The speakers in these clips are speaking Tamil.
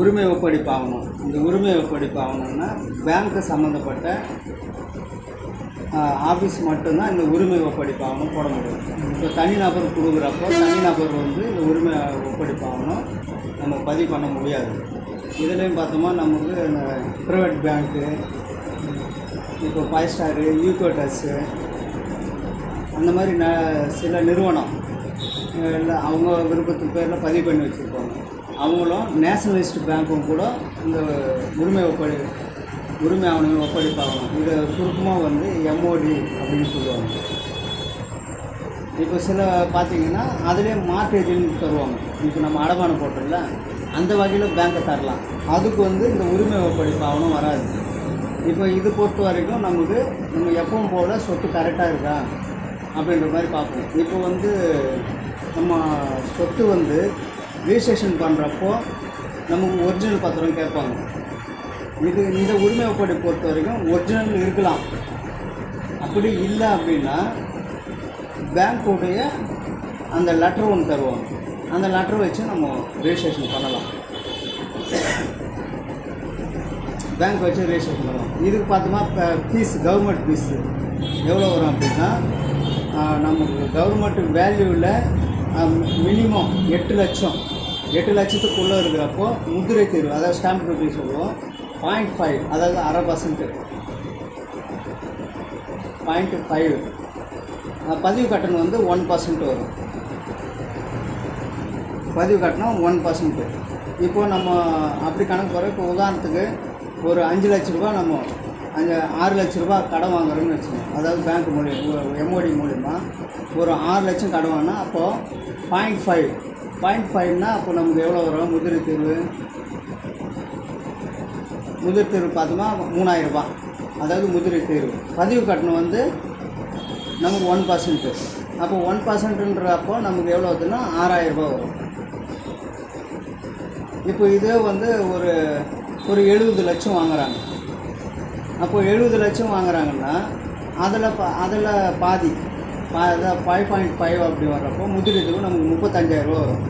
உரிமை ஒப்படைப்பாகணும் இந்த உரிமை ஒப்படைப்பாகணும்னா பேங்க்கு சம்மந்தப்பட்ட ஆஃபீஸ் மட்டும்தான் இந்த உரிமை ஒப்படைப்பாகணும் போட முடியும். இப்போ தனிநபர் கொடுக்குறப்போ தனிநபர் வந்து இந்த உரிமை ஒப்படைப்பாகணும் நம்ம பதிவு பண்ண முடியாது. இதுலேயும் பார்த்தோமா நமக்கு இந்த ப்ரைவேட் பேங்க்கு இப்போ ஃபைவ் ஸ்டாரு யூகோட்டஸ்ஸு அந்த மாதிரி ந சில நிறுவனம் இல்லை அவங்க விருப்பத்து பேரில் பதிவு பண்ணி வச்சுருப்பாங்க. அவங்களும் நேஷனலிஸ்ட் பேங்க்கும் கூட இந்த உரிமை ஒப்படை உரிமை ஆவணங்கள் ஒப்படைப்பாகணும். இதை சுருக்கமாக வந்து எம்ஓடி அப்படின்னு சொல்லுவாங்க. இப்போ சில பார்த்தீங்கன்னா அதிலே மார்க்கேஜின்னு தருவாங்க. இப்போ நம்ம அடமானம் போட்டோம்ல அந்த வகையில் பேங்க்கை தரலாம். அதுக்கு வந்து இந்த உரிமை ஒப்படைப்பாகணும் வராது. இப்போ இது பொறுத்த வரைக்கும் நமக்கு நம்ம எப்பவும் போல் சொத்து கரெக்டாக இருக்கா? அப்படின்ற மாதிரி பார்ப்போம். இப்போ வந்து நம்ம சொத்து வந்து ரிஜிஸ்ட்ரேஷன் பண்ணுறப்போ நமக்கு ஒரிஜினல் பத்திரம் கேட்பாங்க. இது இந்த உரிமை ஒப்படைப்பு பொறுத்த வரைக்கும் ஒரிஜினல் இருக்கலாம். அப்படி இல்லை அப்படின்னா பேங்க்குடைய அந்த லெட்டர் ஒன்று தருவாங்க. அந்த லெட்டர் வச்சு நம்ம ரிஜிஸ்ட்ரேஷன் பண்ணலாம். பேங்க் வச்சு ரிஜிஸ்ட்ரேஷன் பண்ணலாம். இதுக்கு பார்த்தோமா ஃபீஸ் கவர்மெண்ட் ஃபீஸ் எவ்வளோ வரும் அப்படின்னா நமக்கு கவர்மெண்ட் வேல்யூவில் மினிமம் எட்டு லட்சம். எட்டு லட்சத்துக்குள்ளே இருக்கிறப்போ முதிரை தேர்வு அதாவது ஸ்டாம்ப் டியூட்டி சொல்லுவோம். பாயிண்ட் ஃபைவ் அதாவது அரை பர்சன்ட்டு பாயிண்ட் ஃபைவ் பதிவு கட்டணம் வந்து ஒன் பர்சன்ட் வரும். பதிவு கட்டணம் ஒன் பர்சன்ட்டு இப்போது நம்ம அப்படி கணக்கு போகிறோம் இப்போ உதாரணத்துக்கு ஒரு அஞ்சு லட்ச ரூபா நம்ம அஞ்சு ஆறு லட்ச ரூபா கடன் வாங்குறோம்னு வச்சுக்கோங்க. அதாவது பேங்க் மூலியம் எம்ஓடி மூலிமா ஒரு ஆறு லட்சம் கடன் வாங்கினா அப்போது பாயிண்ட் ஃபைவ் பாயிண்ட் ஃபைவ்னா அப்போ நமக்கு எவ்வளோ வரும்? முதிரி தீர்வு. முதிர் தீர்வு பார்த்தோமா? மூணாயிரம் அதாவது முதிரி தீர்வு. பதிவு கட்டணம் வந்து நமக்கு ஒன் பர்சன்ட்டு அப்போ ஒன் பர்சன்ட்டுன்றப்போ நமக்கு எவ்வளோ வருதுன்னா ஆறாயிரம் ரூபாய் வரும். இப்போ இதே வந்து ஒரு ஒரு எழுபது லட்சம் வாங்குகிறாங்க அப்போ எழுபது லட்சம் வாங்குகிறாங்கன்னா அதில் பா அதில் பாதி ஃபைவ் பாயிண்ட் ஃபைவ் அப்படி வர்றப்போ முதிரத்துக்கு நமக்கு முப்பத்தஞ்சாயிரம் வரும்.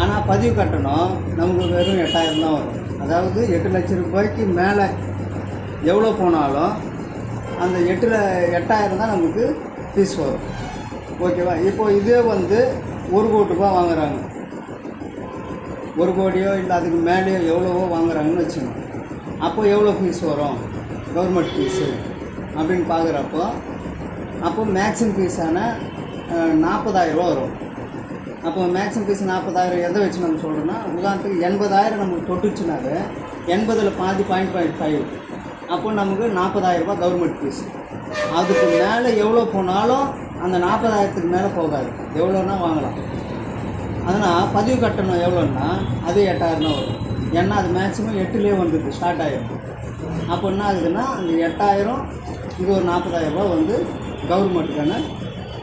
ஆனால் பதிவு கட்டணம் நமக்கு வெறும் எட்டாயிரம் தான் வரும். அதாவது எட்டு லட்சம் ரூபாய்க்கு மேலே எவ்வளோ போனாலும் அந்த எட்டில் எட்டாயிரம் தான் நமக்கு ஃபீஸ் வரும். ஓகேவா? இப்போ இதே வந்து ஒரு கோடி ரூபா வாங்குறாங்க. ஒரு கோடியோ இல்லை அதுக்கு மேலேயோ எவ்வளவோ வாங்குறாங்கன்னு வச்சுக்கோங்க. அப்போ எவ்வளோ ஃபீஸ் வரும்? கவர்மெண்ட் ஃபீஸு அப்படின்னு பார்க்குறப்போ அப்போ மேக்ஸிமம் ஃபீஸான நாற்பதாயிரரூவா வரும். அப்போ மேக்ஸிமம் ஃபீஸ் நாற்பதாயிரம் எதை வச்சு நம்ம சொல்கிறோன்னா உதாரணத்துக்கு எண்பதாயிரம் நமக்கு தொட்டுச்சுனாவே எண்பதில் பாதி பாயிண்ட் பாயிண்ட் ஃபைவ் அப்போ நமக்கு நாற்பதாயிரரூபா கவர்மெண்ட் ஃபீஸ் அதுக்கு மேலே எவ்வளோ போனாலும் அந்த நாற்பதாயிரத்துக்கு மேலே போகாது. எவ்வளோனா வாங்கலாம். அதனால் பதிவு கட்டணம் எவ்வளோன்னா அது எட்டாயிரம் வரும். ஏன்னா அது மேக்ஸிமம் எட்டுலேயே வந்துடுது ஸ்டார்ட் ஆகிடும் அப்போ என்ன ஆகுதுன்னா அந்த எட்டாயிரம் இது ஒரு நாற்பதாயிரரூபா வந்து கவர்மெண்ட்டுக்கான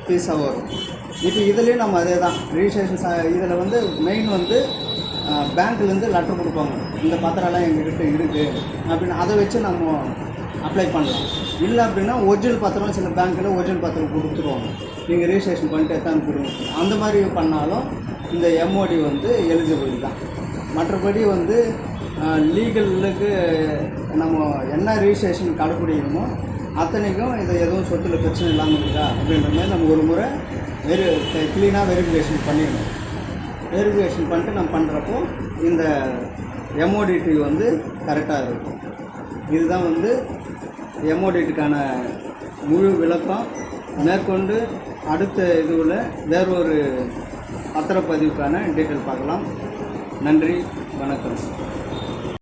ஃபீஸாக வரும். இப்போ இதுலேயும் நம்ம அதே தான் ரிஜிஸ்ட்ரேஷன் இதில் வந்து மெயின் வந்து பேங்க்லேருந்து லெட்டர் கொடுப்பாங்க. இந்த பத்திரம்லாம் எங்ககிட்ட இருக்குது அப்படின்னு அதை வச்சு நம்ம அப்ளை பண்ணலாம். இல்லை அப்படின்னா ஒரிஜினல் பத்திரம் சில பேங்க்கில் ஒரிஜினல் பத்திரம் கொடுத்துருவாங்க. நீங்கள் ரிஜிஸ்ட்ரேஷன் பண்ணிட்டு எத்தான்னு கொடுங்க. அந்த மாதிரி பண்ணாலும் இந்த எம்ஓடி வந்து எலிஜிபிள் தான். மற்றபடி வந்து லீகலுக்கு நம்ம என்ன ரிஜிஸ்ட்ரேஷன் கடைப்பிடிக்கணுமோ அத்தனைக்கும் இது எதுவும் சொத்துல பிரச்சனை இல்லாமல் இருக்குதா அப்படின்ற மாதிரி நம்ம ஒரு முறை வெரி க்ளீனாக வெரிஃபிகேஷன் பண்ணிடணும். வெரிஃபிகேஷன் பண்ணிட்டு நம்ம பண்ணுறப்போ இந்த எம்ஓடிடி வந்து கரெக்டாக இருக்கும். இதுதான் வந்து எம்ஓடிட்டுக்கான முழு விளக்கம். மேற்கொண்டு அடுத்த இதுவில் வேறொரு பத்திரப்பதிவுக்கான டீட்டெயில் பார்க்கலாம். நன்றி வணக்கம்.